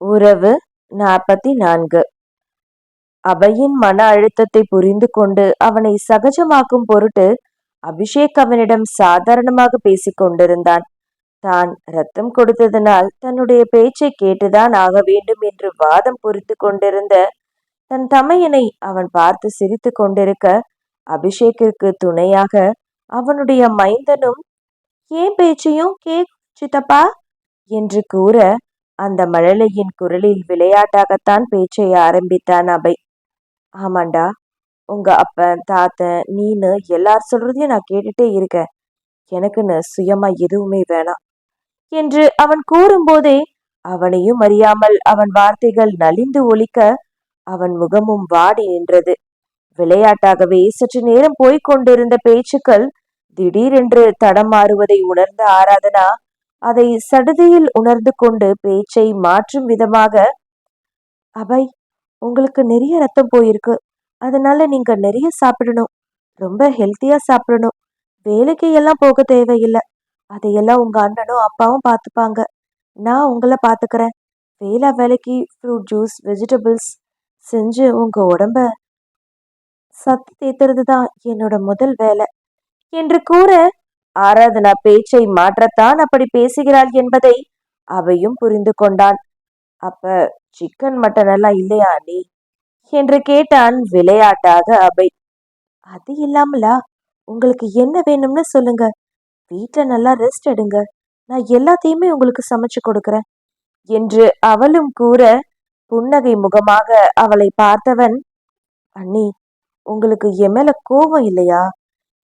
உறவு நாற்பத்தி நான்கு அபையின் மன அழுத்தத்தை புரிந்து கொண்டு அவனை சகஜமாக்கும் பொருட்டு அபிஷேக் அவனிடம் சாதாரணமாக பேசிக் கொண்டிருந்தான். தான் ரத்தம் கொடுத்ததனால் தன்னுடைய பேச்சை கேட்டுதான் ஆக வேண்டும் என்று வாதம் புரித்து கொண்டிருந்த தன் தமையனை அவன் பார்த்து சிரித்து கொண்டிருக்க அபிஷேக்கிற்கு துணையாக அவனுடைய மைந்தனும் ஏன் பேச்சையும் கே சித்தப்பா? என்று கூற அந்த மழலையின் குரலில் விளையாட்டாகத்தான் பேச்சை ஆரம்பித்தான் அபை ஆமாண்டா உங்க அப்பன் தாத்தன் நீனு எல்லார் சொல்றதையும் நான் கேட்டுட்டே இருக்கேன். எனக்குன்னு சுயமா எதுவுமே வேணாம் என்று அவன் கூறும்போதே அவனையும் அறியாமல் அவன் வார்த்தைகள் நலிந்து ஒலிக்க அவன் முகமும் வாடி நின்றது. விளையாட்டாகவே சற்று நேரம் போய்க் கொண்டிருந்த பேச்சுக்கள் திடீரென்று தடம் மாறுவதை உணர்ந்த ஆராதனா அதை சடுதியில் உணர்ந்து கொண்டு பேச்சை மாற்றும் விதமாக அபய் உங்களுக்கு நிறைய ரத்தம் போயிருக்கு. அதனால நீங்க நிறைய சாப்பிடணும். ரொம்ப ஹெல்த்தியா சாப்பிடணும். வேலைக்கு எல்லாம் போக தேவையில்லை. அதையெல்லாம் உங்க அண்ணனும் அப்பாவும் பார்த்துப்பாங்க. நான் உங்களை பார்த்துக்கிறேன். வேலை வேலைக்கு ஃப்ரூட் ஜூஸ் வெஜிடபிள்ஸ் செஞ்சு உங்க உடம்ப சத்து தேத்துறது தான் என்னோட முதல் வேலை என்று கூற ஆராதனா பேச்சை மாற்றத்தான் அப்படி பேசுகிறாள் என்பதை அவையும் புரிந்து கொண்டான். அப்ப சிக்கன் மட்டன் எல்லாம் இல்லையா நீ என்று கேட்டான் விளையாட்டாக அபை. அது இல்லாமலா? உங்களுக்கு என்ன வேணும்னு சொல்லுங்க. வீட்டை நல்லா ரெஸ்ட் எடுங்க. நான் எல்லாத்தையுமே உங்களுக்கு சமைச்சு கொடுக்குறேன். என்று அவளும் கூற புன்னகை முகமாக அவளை பார்த்தவன் அண்ணி உங்களுக்கு என் மேல கோபம் இல்லையா?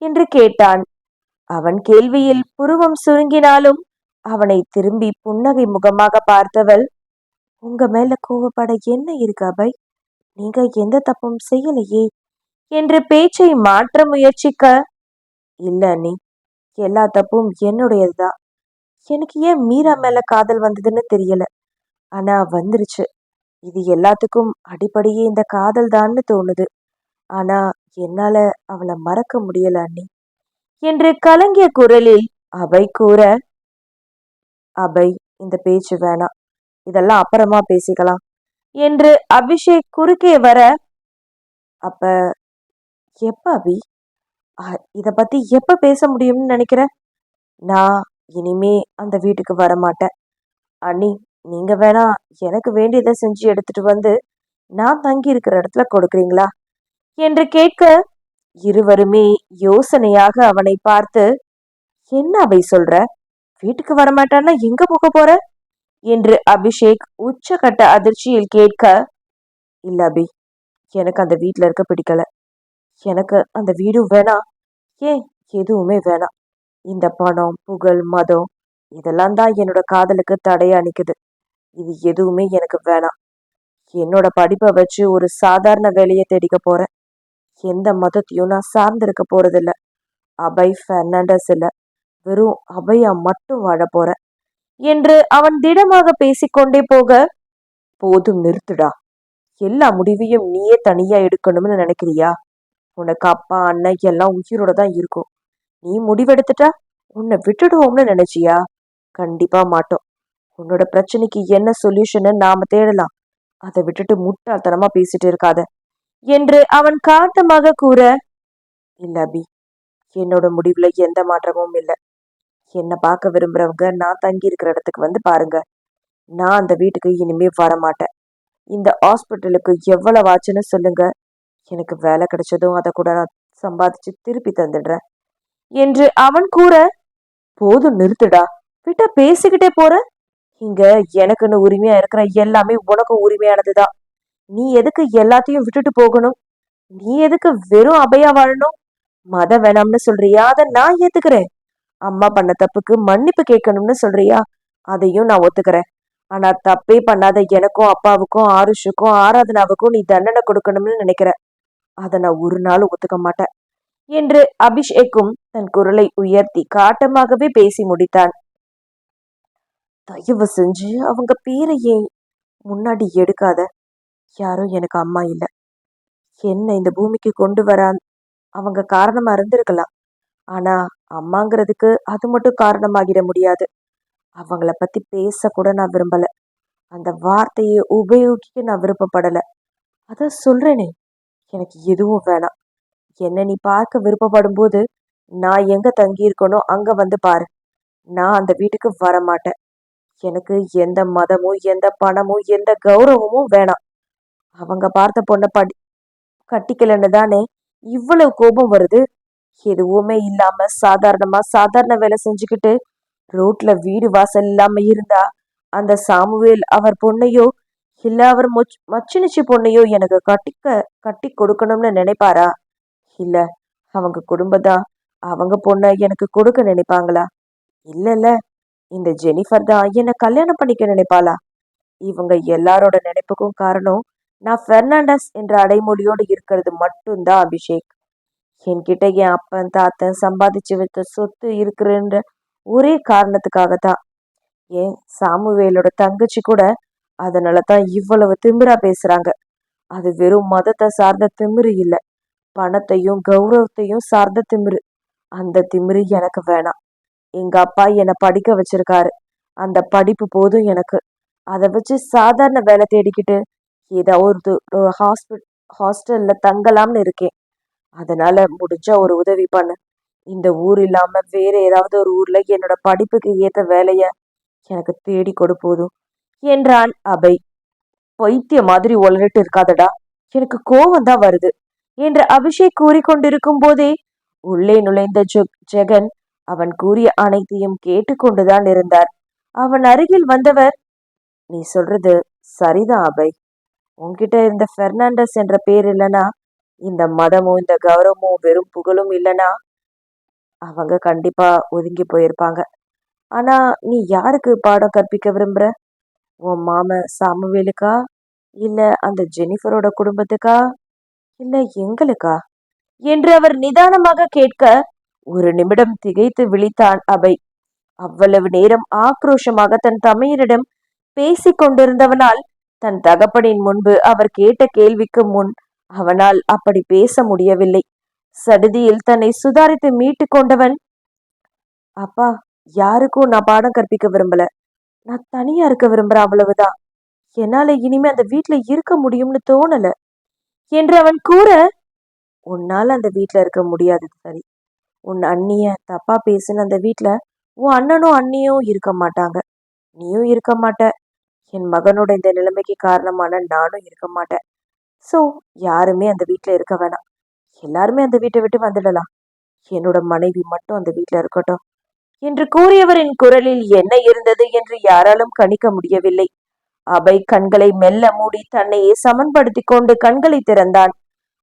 என்று கேட்டான். அவன் கேள்வியில் புருவம் சுருங்கினாலும் அவனை திரும்பி புன்னகை முகமாக பார்த்தவள் உங்க மேல கோவப்பட என்ன இருக்கு அபை நீங்க எந்த தப்பும் செய்யலையே என்று பேச்சை மாற்ற முயற்சிக்க இல்ல நீ எல்லா தப்பும் என்னுடையதுதான். எனக்கு ஏன் மீரா மேல காதல் வந்ததுன்னு தெரியல. ஆனா வந்துருச்சு. இது எல்லாத்துக்கும் அடிப்படையே இந்த காதல் தான்னு தோணுது. ஆனா என்னால அவளை மறக்க முடியல அண்ணி. என்று கலங்கிய குரலில் அபை கூற அபை இந்த பேச்சு வேணாம். இதெல்லாம் அப்புறமா பேசிக்கலாம் என்று அபிஷேக் குறுக்கே வர அப்ப எப்ப அபி? அ- இத பத்தி எப்ப பேச முடியும்னு நினைக்கிற? நான் இனிமே அந்த வீட்டுக்கு வர மாட்டேன் அண்ணி நீங்க வேணா எனக்கு வேண்டியதை செஞ்சு எடுத்துட்டு வந்து நான் தங்கி இருக்கிற இடத்துல கொடுக்குறீங்களா? என்று கேட்க இருவருமே யோசனையாக அவனை பார்த்து என்ன அபி சொல்ற? வீட்டுக்கு வரமாட்டான்னா எங்க போக போற? என்று அபிஷேக் உச்சகட்ட அதிர்ச்சியில் கேட்க இல்ல அபி எனக்கு அந்த வீட்டுல இருக்க பிடிக்கல. எனக்கு அந்த வீடும் வேணாம் ஏன்? எதுவுமே வேணாம். இந்த பணம் புகழ் மதம் இதெல்லாம் தான் என்னோட காதலுக்கு தடையா நிக்குது. இது எதுவுமே எனக்கு வேணாம். என்னோட படிப்பை வச்சு ஒரு சாதாரண வேலையை தேடிக்க போறேன். எந்த மதத்தையும் நான் சார்ந்திருக்க போறதில்ல. அபய் பெர்னாண்டஸ் இல்ல. வெறும் அபயா மட்டும் வாழ போறேன் என்று அவன் திடமாக பேசிக்கொண்டே போக போதும் நிறுத்துடா. எல்லா முடிவையும் நீயே தனியா எடுக்கணும்னு நினைக்கிறியா? உனக்கு அப்பா அண்ணன் எல்லாம் உயிரோட தான் இருக்கும். நீ முடிவெடுத்துட்டா உன்னை விட்டுடுவோம்னு நினைச்சியா? கண்டிப்பா மாட்டோம். உன்னோட பிரச்சனைக்கு என்ன சொல்யூஷன் நாம தேடலாம். அதை விட்டுட்டு முட்டாள்தனமா பேசிட்டு இருக்காத. என்று அவன் காட்டமாக கூற இல்ல அபி என்னோட முடிவுல எந்த மாற்றமும் இல்லை. என்னை பார்க்க விரும்புறவங்க நான் தங்கி இருக்கிற இடத்துக்கு வந்து பாருங்க. நான் அந்த வீட்டுக்கு இனிமே வர மாட்டேன் இந்த ஹாஸ்பிட்டலுக்கு எவ்வளவு ஆச்சுன்னு சொல்லுங்க. எனக்கு வேலை கிடைச்சதும் அதை கூட நான் சம்பாதிச்சு திருப்பி தந்துடுறேன். என்று அவன் கூற போதும் நிறுத்துடா. விட்டா பேசிக்கிட்டே போற. இங்க எனக்குன்னு உரிமையா இருக்கிற எல்லாமே உனக்கு உரிமையானதுதான். நீ எதுக்கு எல்லாத்தையும் விட்டுட்டு போகணும்? நீ எதுக்கு வெறும் அபையா வாழணும்? மதம் வேணாம்னு சொல்றியா? அதை நான் ஏத்துக்கிறேன். அம்மா பண்ண தப்புக்கு மன்னிப்பு கேட்கணும்னு சொல்றியா? அதையும் நான் ஒத்துக்கிறேன். ஆனா தப்பே பண்ணாத எனக்கும் அப்பாவுக்கும் ஆருஷுக்கும் ஆராதனாவுக்கும் நீ தண்டனை கொடுக்கணும்னு நினைக்கிற. அதை நான் ஒரு நாள் ஒத்துக்க மாட்டேன். என்று அபிஷேக்கும் தன் குரலை உயர்த்தி காட்டமாகவே பேசி முடித்தான். தயவு செஞ்சு அவங்க பேரையே முன்னாடி எடுக்காத. யாரும் எனக்கு அம்மா இல்லை. என்ன இந்த பூமிக்கு கொண்டு வர அவங்க காரணமா இருந்திருக்கலாம் ஆனா அம்மாங்கிறதுக்கு அது மட்டும் காரணமாகிட முடியாது. அவங்கள பத்தி பேச கூட நான் விரும்பல. அந்த வார்த்தையை உபயோகிக்க நான் விருப்பப்படல. அதான் சொல்றேனே எனக்கு எதுவும் வேணாம். என்ன நீ பார்க்க விருப்பப்படும் போது நான் எங்க தங்கியிருக்கனோ அங்கே அங்க வந்து பாரு. நான் அந்த வீட்டுக்கு வர மாட்டேன் எனக்கு எந்த மதமும் எந்த பணமும் எந்த கௌரவமும் வேணாம். அவங்க பார்த்த பொண்ணை படி கட்டிக்கலன்னு தானே இவ்வளவு கோபம் வருது? எதுவுமே இல்லாம சாதாரணமா சாதாரண வேலை செஞ்சுக்கிட்டு ரோட்ல வீடு வாசல் இல்லாம இருந்தா அந்த சாமுவேல் அவர் பொண்ணையோ இல்ல அவர் மொச் மச்சினிச்சி பொண்ணையோ எனக்கு கட்டிக்க கட்டி கொடுக்கணும்னு நினைப்பாரா? இல்ல அவங்க குடும்பம் அவங்க பொண்ணை எனக்கு கொடுக்க நினைப்பாங்களா? இல்ல இந்த ஜெனிஃபர் தான் என்னை கல்யாணம் பண்ணிக்க நினைப்பாளா? இவங்க எல்லாரோட நினைப்புக்கும் காரணம் நான் பெர்னாண்டஸ் என்ற அடைமொழியோடு இருக்கிறது மட்டும்தான் அபிஷேக். என்கிட்ட என் அப்பன் தாத்தன் சம்பாதிச்சு வைத்த சொத்து இருக்கிறன்ற ஒரே காரணத்துக்காக தான் ஏன் சாமுவேலோட தங்கச்சி கூட அதனால தான் இவ்வளவு திமிரா பேசுறாங்க. அது வெறும் மதத்தை சார்ந்த திமிரு இல்லை. பணத்தையும் கௌரவத்தையும் சார்ந்த திமிரு. அந்த திமிரு எனக்கு வேணாம். எங்க அப்பா என்னை படிக்க வச்சிருக்காரு. அந்த படிப்பு போதும் எனக்கு. அதை வச்சு சாதாரண வேலை தேடிக்கிட்டு ஏதாவது ஒரு ஹாஸ்பிட் ஹாஸ்டல்ல தங்கலாம்னு இருக்கேன். அதனால முடிஞ்ச ஒரு உதவி பண்ணு. இந்த ஊர் இல்லாம வேற ஏதாவது ஒரு ஊர்ல என்னோட படிப்புக்கு ஏத்த வேலைய எனக்கு தேடி கொடு போதும். என்றான் அபை. பைத்திய மாதிரி உளறிட்டு இருக்காதடா. எனக்கு கோவம் தான் வருது என்று அபிஷேக் கூறிக்கொண்டிருக்கும் போதே உள்ளே நுழைந்த ஜெகன் அவன் கூறிய அனைத்தையும் கேட்டுக்கொண்டுதான் இருந்தார். அவன் அருகில் வந்தவர் நீ சொல்றது சரிதான் அபை. உன்கிட்ட இருந்த பெர்னாண்டஸ் என்ற பேர் இல்லனா இந்த மதமும் இந்த கௌரவமும் வெறும் புகழும் இல்லனா அவங்க கண்டிப்பா ஒதுங்கி போயிருப்பாங்க. ஆனா நீ யாருக்கு பாடம் கற்பிக்க விரும்புற? உன் மாம சாமுவேலுக்கா? இல்ல அந்த ஜெனிஃபரோட குடும்பத்துக்கா? இல்ல எங்களுக்கா? என்று அவர் நிதானமாக கேட்க ஒரு நிமிடம் திகைத்து விழித்தான் அபை. அவ்வளவு நேரம் ஆக்ரோஷமாக தன் தமையரிடம் பேசிக் கொண்டிருந்தவனால் தன் தகப்பனின் முன்பு அவர் கேட்ட கேள்விக்கு முன் அவனால் அப்படி பேச முடியவில்லை. சடுதியில் தன்னை சுதாரித்து மீட்டு கொண்டவன் அப்பா யாருக்கும் நான் பாடம் கற்பிக்க விரும்பல. நான் தனியா இருக்க விரும்புறேன் அவ்வளவுதான். என்னால இனிமே அந்த வீட்டுல இருக்க முடியும்னு தோணல என்று அவன் கூற உன்னால அந்த வீட்டுல இருக்க முடியாது சரி. உன் அண்ணிய தப்பா பேசுன அந்த வீட்டுல உன் அண்ணனும் அண்ணியும் இருக்க மாட்டாங்க. நீயும் இருக்க மாட்ட. என் மகனோட இந்த நிலைமைக்கு காரணமான நானும் இருக்க மாட்டேன். ஸோ யாருமே அந்த வீட்டில் இருக்க வேணாம். எல்லாருமே அந்த வீட்டை விட்டு வந்துடலாம். என்னோட மனைவி மட்டும் அந்த வீட்டில் இருக்கட்டும். என்று கூறியவரின் குரலில் என்ன இருந்தது என்று யாராலும் கணிக்க முடியவில்லை. அவை கண்களை மெல்ல மூடி தன்னையே சமன்படுத்தி கொண்டு கண்களை திறந்தான்.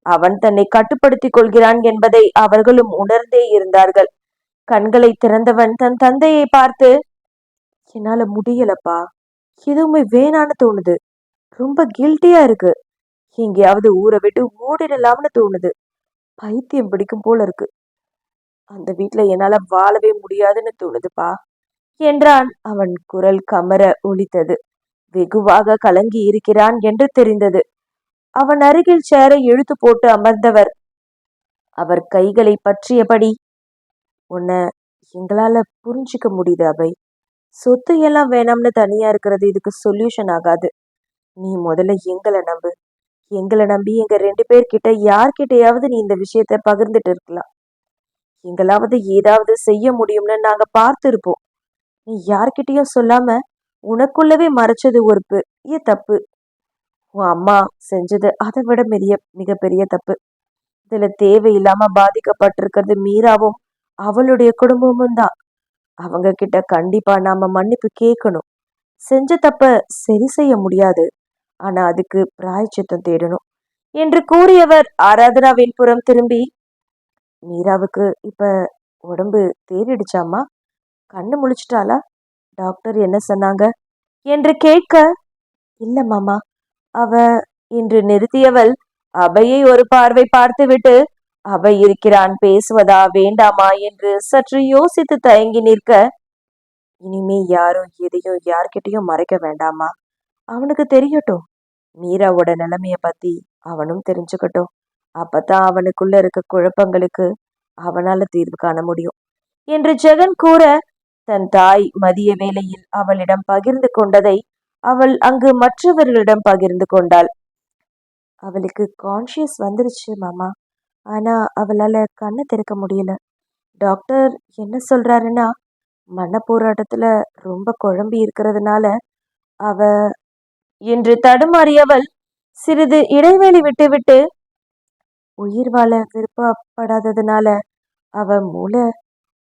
அவன் தன்னை கட்டுப்படுத்திக் கொள்கிறான் என்பதை அவர்களும் உணர்ந்தே இருந்தார்கள். கண்களை திறந்தவன் தன் தந்தையை பார்த்து என்னால முடியலப்பா. எதுவுமே வேணான்னு தோணுது. ரொம்ப கில்ட்டியா இருக்கு. எங்கேயாவது ஊரை விட்டு ஓடிடலாம்னு தோணுது. பைத்தியம் பிடிக்கும் போல இருக்கு. அந்த வீட்டுல என்னால வாழவே முடியாதுன்னு தோணுதுப்பா. என்றான் அவன் குரல் கமர ஒலித்தது. வெகுவாக கலங்கி இருக்கிறான் என்று தெரிந்தது. அவன் அருகில் சேரை இழுத்து போட்டு அமர்ந்தவர். அவர் கைகளை பற்றியபடி. உன்னை எங்களால புரிஞ்சிக்க முடியுது அவை சொத்து எல்லாம் வேணாம்னு தனியா இருக்கிறது இதுக்கு சொல்யூஷன் ஆகாது. நீ முதல்ல எங்களை நம்பு. எங்களை நம்பி எங்க ரெண்டு பேர்கிட்ட யார்கிட்டயாவது நீ இந்த விஷயத்த பகிர்ந்துட்டு இருக்கலாம். எங்களாவது ஏதாவது செய்ய முடியும்னு நாங்க பார்த்துருப்போம். நீ யார்கிட்டயும் சொல்லாம உனக்குள்ளவே மறைச்சது ஒரு பெரிய தப்பு. உன் அம்மா செஞ்சது அதை விட பெரிய மிகப்பெரிய தப்பு. இதுல தேவையில்லாம பாதிக்கப்பட்டிருக்கிறது மீராவும் அவளுடைய குடும்பமும் தான். அவங்க கிட்ட கண்டிப்பா நாம மன்னிப்பு கேட்கணும். செஞ்ச தப்ப சரி செய்ய முடியாது. ஆனா அதுக்கு பிராய்ச்சித்தம் தேடணும். என்று கூறியவர் ஆராதனாவின் புறம் திரும்பி மீராவுக்கு இப்ப உடம்பு தேறிடுச்சாமா கண்ணு முழிச்சிட்டாளா? டாக்டர் என்ன சொன்னாங்க? என்று கேட்க இல்ல மாமா. அவ இன்று நிறுத்தியவள் அபையை ஒரு பார்வை பார்த்துவிட்டு அவை இருக்கிறான் பேசுவதா வேண்டாமா என்று சற்று யோசித்து தயங்கி நிற்க இனிமே யாரும் எதையும் யார்கிட்டையும் மறைக்க வேண்டாமா? அவனுக்கு தெரியட்டும். மீராவோட நிலைமைய பத்தி அவனும் தெரிஞ்சுக்கட்டும். அப்பதான் அவனுக்குள்ள இருக்க குழப்பங்களுக்கு அவனால தீர்வு காண முடியும் என்று ஜெகன் கூற தன் தாய் மதிய வேளையில் அவளிடம் பகிர்ந்து கொண்டதை அவள் அங்கு மற்றவர்களிடம் பகிர்ந்து கொண்டாள். அவளுக்கு கான்ஷியஸ் வந்துருச்சு மாமா. ஆனா அவளால கண்ணை திறக்க முடியல. டாக்டர் என்ன சொல்றாருன்னா மன போராட்டத்துல ரொம்ப குழம்பி இருக்கிறதுனால அவ என்று தடுமாறியவள் சிறிது இடைவெளி விட்டுவிட்டு உயிர் வாழ விருப்பப்படாததுனால அவ மூளை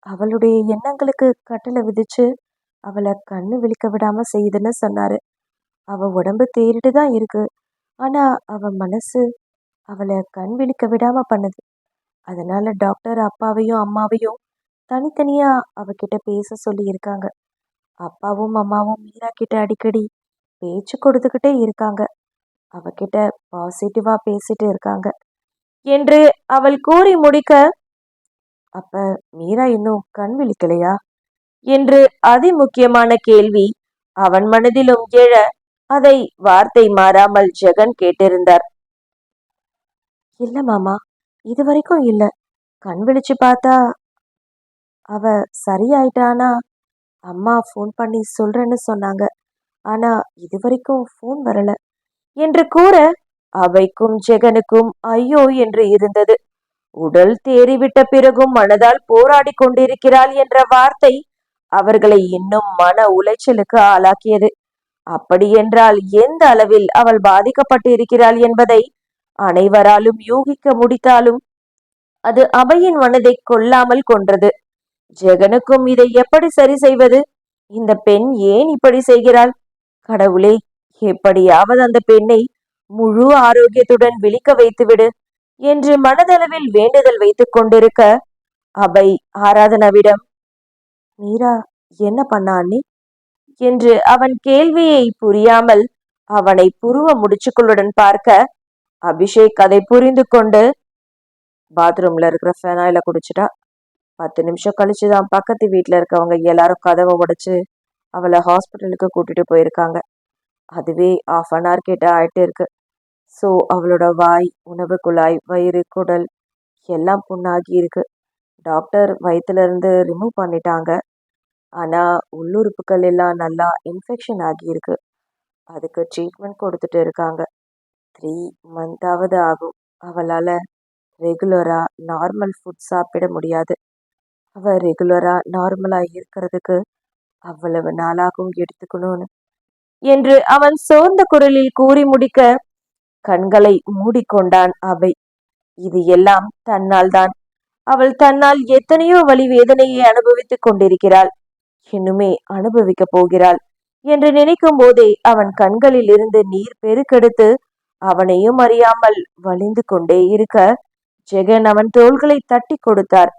அவளுடைய எண்ணங்களுக்கு கட்டளை விதிச்சு அவளை கண்ணு விழிக்க விடாம செய்யுதுன்னு சொன்னாரு. அவ உடம்பு தேறிட்டு தான் இருக்கு. ஆனா அவ மனசு அவளை கண் விழிக்க விடாம பண்ணுது. அதனால டாக்டர் அப்பாவையும் அம்மாவையும் தனித்தனியா அவகிட்ட பேச சொல்லி இருக்காங்க. அப்பாவும் அம்மாவும் மீரா கிட்ட அடிக்கடி பேச்சு கொடுத்துக்கிட்டே இருக்காங்க. அவகிட்ட பாசிட்டிவா பேசிட்டு இருக்காங்க. என்று அவள் கூறி முடிக்க அப்ப மீரா இன்னும் கண் விழிக்கலையா? என்று அதிமுக்கியமான கேள்வி அவன் மனதிலும் எழ அதை வார்த்தை மாறாமல் ஜெகன் கேட்டிருந்தார். இல்ல மாமா இது வரைக்கும் இல்ல. கண் விழிச்சு பார்த்தா அவ சரியாயிட்டானா? அம்மா ஃபோன் பண்ணி சொல்றேன்னு சொன்னாங்க. ஆனா இது வரைக்கும் ஃபோன் வரல. என்று கூற அவைக்கும் ஜெகனுக்கும் ஐயோ என்று இருந்தது. உடல் தேறிவிட்ட பிறகும் மனதால் போராடி கொண்டிருக்கிறாள் என்ற வார்த்தை அவர்களை இன்னும் மன உளைச்சலுக்கு ஆளாக்கியது. அப்படியென்றால் எந்த அளவில் அவள் பாதிக்கப்பட்டு இருக்கிறாள் என்பதை அனைவராலும் யூகிக்க முடித்தாலும் அது அபையின் மனதை கொல்லாமல் கொன்றது. ஜெகனுக்கும் இதை எப்படி சரி செய்வது? இந்த பெண் ஏன் இப்படி செய்கிறாள்? கடவுளே எப்படியாவது அந்த பெண்ணை முழு ஆரோக்கியத்துடன் விழிக்க வைத்துவிடு என்று மனதளவில் வேண்டுதல் வைத்துக் கொண்டிருக்க அபை ஆராதனாவிடம் மீரா என்ன பண்ணா அண்ணி? என்று அவன் கேள்வியை புரியாமல் அவனை புருவ முடிச்சுக்களுடன் பார்க்க அபிஷேக் அதை புரிந்து கொண்டு பாத்ரூம்ல இருக்கிற ஃபெனாயில குடிச்சிட்டா. பத்து நிமிஷம் கழிச்சு தான் பக்கத்து வீட்டில் இருக்கவங்க எல்லாரும் கதவை உடைச்சு அவளை ஹாஸ்பிட்டலுக்கு கூட்டிட்டு போயிருக்காங்க. அதுவே ஆஃப் அன் ஹவர் கிட்ட ஆயிட்டு இருக்கு. ஸோ அவளோட வாய் உணவு குழாய் வயிறு குடல் எல்லாம் புண்ணாகி இருக்கு. டாக்டர் வயிற்றுலேருந்து ரிமூவ் பண்ணிட்டாங்க. ஆனால் உள்ளுறுப்புகள் எல்லாம் நல்லா இன்ஃபெக்ஷன் ஆகியிருக்கு அதுக்கு ட்ரீட்மெண்ட் கொடுத்துட்டு இருக்காங்க. த்ரீ மந்தாவது ஆகும். அவளால் ரெகுலராக நார்மல் ஃபுட் சாப்பிட முடியாது. அவள் ரெகுலராக நார்மலாக இருக்கிறதுக்கு அவ்வளவு நாளாகும் எடுத்துக்கணும்னு. என்று அவன் சோர்ந்த குரலில் கூறி முடிக்க கண்களை மூடிக்கொண்டான் அவை இது எல்லாம் தன்னால் தான் அவள் தன்னால் எத்தனையோ வழி வேதனையை அனுபவித்துக் கொண்டிருக்கிறாள். இன்னுமே அனுபவிக்கப் போகிறாள். என்று நினைக்கும் போதே அவன் கண்களில் இருந்து நீர் பெருக்கெடுத்து அவனையும் அறியாமல் வலிந்து கொண்டே இருக்க ஜெகன் அவன் தோள்களை தட்டி கொடுத்தார்.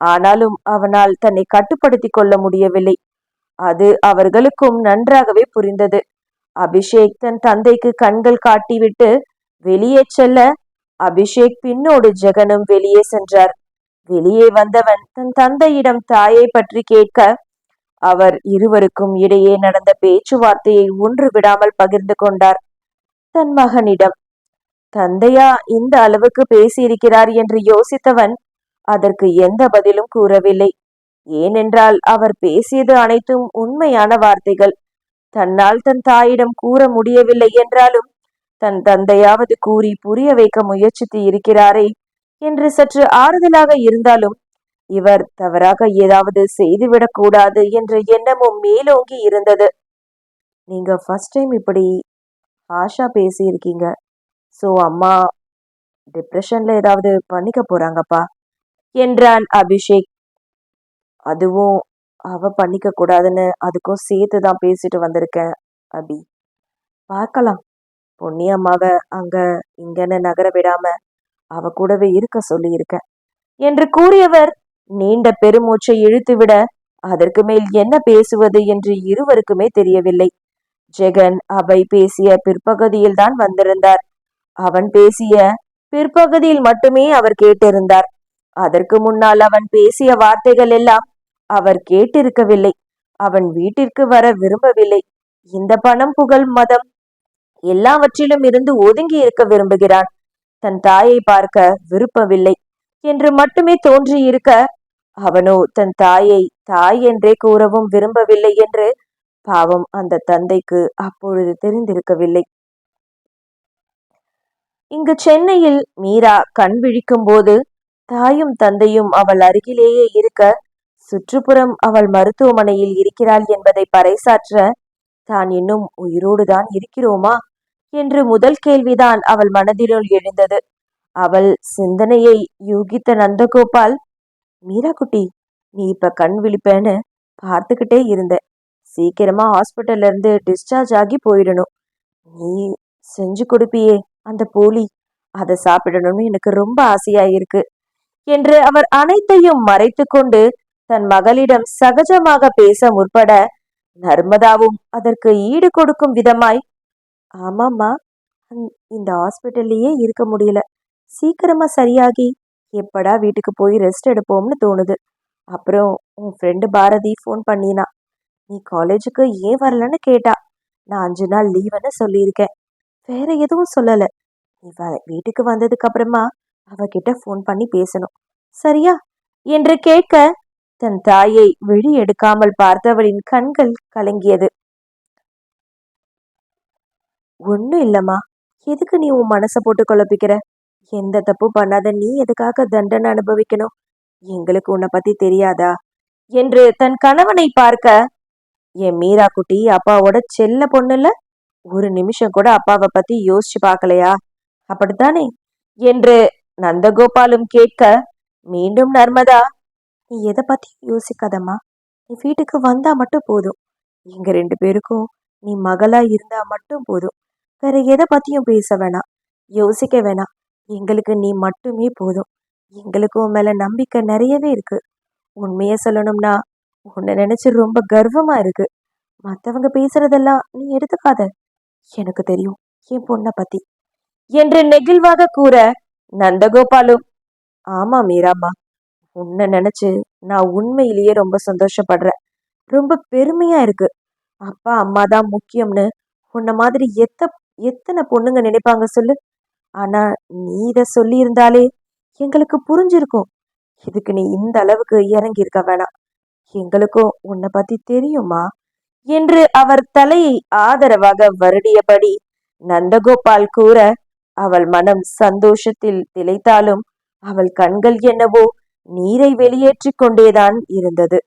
ஆனாலும் அவனால் தன்னை கட்டுப்படுத்தி கொள்ள முடியவில்லை. அது அவர்களுக்கும் நன்றாகவே புரிந்தது. அபிஷேக் தன் தந்தைக்கு கண்கள் காட்டிவிட்டு வெளியே செல்ல அபிஷேக் பின்னோடு ஜெகனும் வெளியே சென்றார். வெளியே வந்தவன் தன் தந்தையிடம் தாயை பற்றி கேட்க அவர் இருவருக்கும் இடையே நடந்த பேச்சுவார்த்தையை ஒன்று விடாமல் பகிர்ந்து கொண்டார். தன் மகனிடம் தந்தையா இந்த அளவுக்கு பேசியிருக்கிறார் என்று யோசித்தவன் அதற்கு எந்த பதிலும் கூறவில்லை. ஏனென்றால் அவர் பேசியது அனைத்தும் உண்மையான வார்த்தைகள். தன்னால் தன் தாயிடம் கூற முடியவில்லை என்றாலும் தன் தந்தையாவது கூறி புரிய வைக்க முயற்சித்து இருக்கிறாரே என்று சற்று ஆறுதலாக இருந்தாலும் இவர் தவறாக ஏதாவது செய்துவிடக் கூடாது என்ற எண்ணமும் மேலோங்கி இருந்தது. நீங்க ஃபர்ஸ்ட் டைம் இப்படி ஆஷா பேசியிருக்கீங்க. ஸோ அம்மா டிப்ரெஷனில் ஏதாவது பண்ணிக்க போகிறாங்கப்பா என்றான் அபிஷேக். அதுவும் அவ பண்ணிக்க கூடாதுன்னு அதுக்கும் சேர்த்து தான் பேசிட்டு வந்திருக்கேன் அபி. பார்க்கலாம். பொன்னி அம்மாவை அங்கே இங்கன்னு நகர விடாம அவ கூடவே இருக்க சொல்லியிருக்கேன். என்று கூறியவர் நீண்ட பெருமூச்சை இழுத்துவிட அதற்கு மேல் என்ன பேசுவது? என்று இருவருக்குமே தெரியவில்லை. ஜெகன் அவை பேசிய பிற்பகுதியில் தான் வந்திருந்தார். அவன் பேசிய பிற்பகுதியில் மட்டுமே அவர் கேட்டிருந்தார். அதற்கு முன்னால் அவன் பேசிய வார்த்தைகள் எல்லாம் அவர் கேட்டிருக்கவில்லை. அவன் வீட்டிற்கு வர விரும்பவில்லை. இந்த பணம் புகழ் மதம் எல்லாவற்றிலும் இருந்து ஒதுங்கி இருக்க விரும்புகிறான். தன் தாயை பார்க்க விருப்பவில்லை என்று மட்டுமே தோன்றியிருக்க அவனோ தன் தாயை தாய் என்றே கூறவும் விரும்பவில்லை என்று பாவம் அந்த தந்தைக்கு அப்பொழுது தெரிந்திருக்கவில்லை. இங்கு சென்னையில் மீரா கண் விழிக்கும் போது தாயும் தந்தையும் அவள் அருகிலேயே இருக்க சுற்றுப்புறம் அவள் மருத்துவமனையில் இருக்கிறாள் என்பதை பறைசாற்ற தான் இன்னும் உயிரோடுதான் இருக்கிறோமா? என்று முதல் கேள்விதான் அவள் மனதினுள் எழுந்தது. அவள் சிந்தனையை யூகித்த நந்தகோபால் மீரா குட்டி நீ இப்ப கண் விழிப்பேன்னு பார்த்துக்கிட்டே இருந்த. சீக்கிரமா ஹாஸ்பிட்டல்ல இருந்து டிஸ்சார்ஜ் ஆகி போயிடணும். நீ செஞ்சு கொடுப்பியே அந்த போலி. அதை சாப்பிடணும்னு எனக்கு ரொம்ப ஆசையாக இருக்கு என்று அவர் அனைத்தையும் மறைத்து கொண்டு தன் மகளிடம் சகஜமாக பேச முற்பட நர்மதாவும் அதற்கு ஈடு கொடுக்கும் விதமாய் ஆமாம்மா இந்த ஹாஸ்பிட்டல்லையே இருக்க முடியல. சீக்கிரமா சரியாகி எப்படா வீட்டுக்கு போய் ரெஸ்ட் எடுப்போம்னு தோணுது. அப்புறம் உன் ஃப்ரெண்டு பாரதி ஃபோன் பண்ணினா நீ காலேஜுக்கு ஏன் வரலன்னு கேட்டா நான் அஞ்சு நாள் லீவுன்னு சொல்லியிருக்கேன். வேற எதுவும் சொல்லல. நீ வ- வீட்டுக்கு வந்ததுக்கு அப்புறமா அவகிட்ட ஃபோன் பண்ணி பேசணும். சரியா? என்று கேட்க தன் தாயை விழி எடுக்காமல் பார்த்தவளின் கண்கள் கலங்கியது. ஒன்றும் இல்லம்மா. எதுக்கு நீ உன் மனசை போட்டு குழப்பிக்கிற? எந்த தப்பும் பண்ணாத நீ எதுக்காக தண்டனை அனுபவிக்கணும்? எங்களுக்கு உன்னை பத்தி தெரியாதா? என்று தன் கணவனை பார்க்க என் மீரா குட்டி அப்பாவோட செல்ல பொண்ணுல ஒரு நிமிஷம் கூட அப்பாவை பத்தி யோசிச்சு பார்க்கலையா அப்படித்தானே? என்று நந்தகோபாலும் கேட்க மீண்டும் நர்மதா நீ எதை பத்தி யோசிக்காதம்மா. நீ வீட்டுக்கு வந்தா மட்டும் போதும். எங்க ரெண்டு பேருக்கும் நீ மகளா இருந்தா மட்டும் போதும். வேற எதை பத்தியும் பேச வேணாம். யோசிக்க வேணாம். எங்களுக்கு நீ மட்டுமே போதும். எங்களுக்கு உன் மேல நம்பிக்கை நிறையவே இருக்கு. உண்மையை சொல்லணும்னா உன்னை நினைச்சு ரொம்ப கர்வமா இருக்கு. மற்றவங்க பேசுறதெல்லாம் நீ எடுத்துக்காத. எனக்கு தெரியும் என் பொண்ணை பத்தி. என்று நெகிழ்வாக கூற நந்தகோபாலும் ஆமா மீராம்மா. உன்னை நினைச்சு நான் உண்மையிலேயே ரொம்ப சந்தோஷப்படுறேன். ரொம்ப பெருமையா இருக்கு. அப்பா அம்மா தான் முக்கியம்னு உன்ன மாதிரி எத்த எத்தனை பொண்ணுங்க நினைப்பாங்க சொல்லு. ஆனா நீ இத சொல்லியிருந்தாலே எங்களுக்கு புரிஞ்சிருக்கும். இதுக்கு நீ இந்த அளவுக்கு இறங்கியிருக்க வேணாம். எங்களுக்கும் உன்னை பத்தி தெரியுமா? என்று அவர் தலையை ஆதரவாக வருடியபடி நந்தகோபால் கூற அவள் மனம் சந்தோஷத்தில் திளைத்தாலும் அவள் கண்கள் என்னவோ நீரை வெளியேற்றிக் கொண்டேதான் இருந்தது.